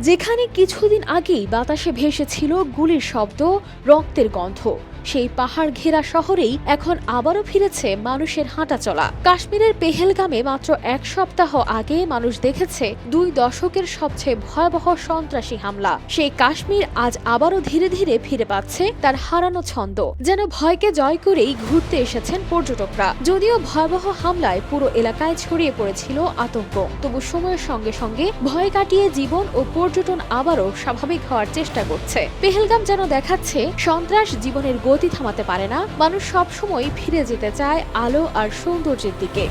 যেখানে কিছুদিন আগেই বাতাসে ভেসেছিল গুলির শব্দ রক্তের গন্ধ। সেই পাহাড় ঘেরা শহরেই এখন আবারও ফিরেছে মানুষের হাঁটা চলা। কাশ্মীরের পেহেলগামে মাত্র এক সপ্তাহ আগে মানুষ দেখেছে দুই দশকের সবচেয়ে ভয়াবহ সন্ত্রাসী হামলা। সেই কাশ্মীর আজ আবারও ধীরে ধীরে ফিরে পাচ্ছে তার হারানো ছন্দ। যেন ভয়কে জয় করেই ঘুরতে এসেছেন পর্যটকরা। যদিও ভয়াবহ হামলায় পুরো এলাকায় ছড়িয়ে পড়েছিল আতঙ্ক। তবু সময়ের সঙ্গে সঙ্গে ভয় কাটিয়ে জীবন ও পর্যটন আবারও স্বাভাবিক হওয়ার চেষ্টা করছে। পেহেলগাম যেন দেখাচ্ছে সন্ত্রাস জীবনের গতি থামাতে পারে না। মানুষ সবসময় ফিরে যেতে চায় আলো আর সৌন্দর্যের দিকে।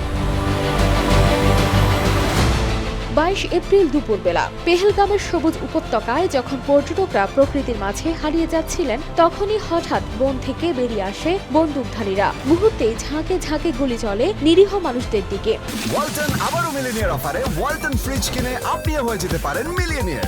বাইশ এপ্রিল দুপুরবেলা, পেহেলগামের সবুজ উপত্যকায় যখন পর্যটকরা প্রকৃতির মাঝে হারিয়ে যাচ্ছিলেন, তখনই হঠাৎ বন থেকে বেরিয়ে আসে বন্দুকধারীরা। মুহূর্তে ঝাঁকে ঝাঁকে গুলি চলে নিরীহ মানুষদের দিকে। ওয়ালটন আবারও মিলিনিয়ার অফারে ওয়ালটন ফ্রিজ কিনে আপনিও হয়ে যেতে পারেন মিলিয়নিয়ার।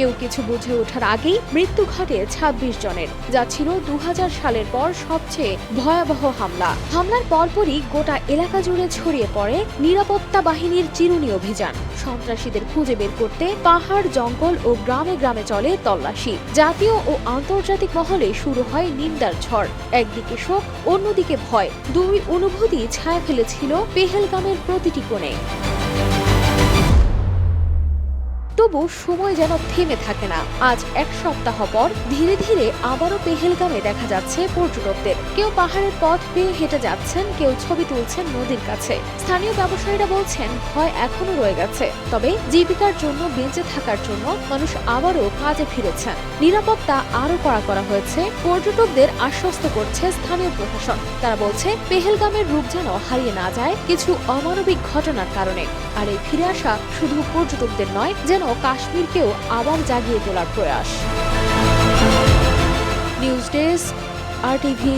কেউ কিছু বুঝে ওঠার আগেই মৃত্যু ঘটে ২৬ জনের। যা ছিল দু হাজার সালের পর সবচেয়ে ভয়াবহ হামলা। হামলার পরপরই গোটা এলাকা জুড়ে ছড়িয়ে পড়ে নিরাপত্তা বাহিনীর চিরুনি অভিযান। সন্ত্রাসীদের খুঁজে বের করতে পাহাড়, জঙ্গল ও গ্রামে গ্রামে চলে তল্লাশি। জাতীয় ও আন্তর্জাতিক মহলে শুরু হয় নিন্দার ঝড়। একদিকে শোক, অন্যদিকে ভয়। দুই অনুভূতি ছায়া ফেলেছিল পেহেলগামের প্রতিটি কোণে। তবু সময় যেন থেমে থাকে না। আজ এক সপ্তাহ পর ধীরে ধীরে আবারও পেহেলগামে দেখা যাচ্ছে পর্যটকদের। কেউ পাহাড়ের পথ পেয়ে হেঁটে যাচ্ছেন, কেউ ছবি তুলছেন নদীর কাছে। স্থানীয় ব্যবসায়ীরা বলছেন, ভয় এখনও রয়ে গেছে। তবে জীবিকার জন্য, বেঁচে থাকার জন্য মানুষ আবারও কাজে ফিরেছেন। নিরাপত্তা আরও কড়া করা হয়েছে। পর্যটকদের আশ্বস্ত করছে স্থানীয় প্রশাসন। তারা বলছে, পেহেলগামের রূপ যেন হারিয়ে না যায় কিছু অমানবিক ঘটনার কারণে। আর এই ফিরে আসা শুধু পর্যটকদের নয়, যেন কাশ্মীরকেও আবার জাগিয়ে তোলার প্রয়াস। News desk R TV.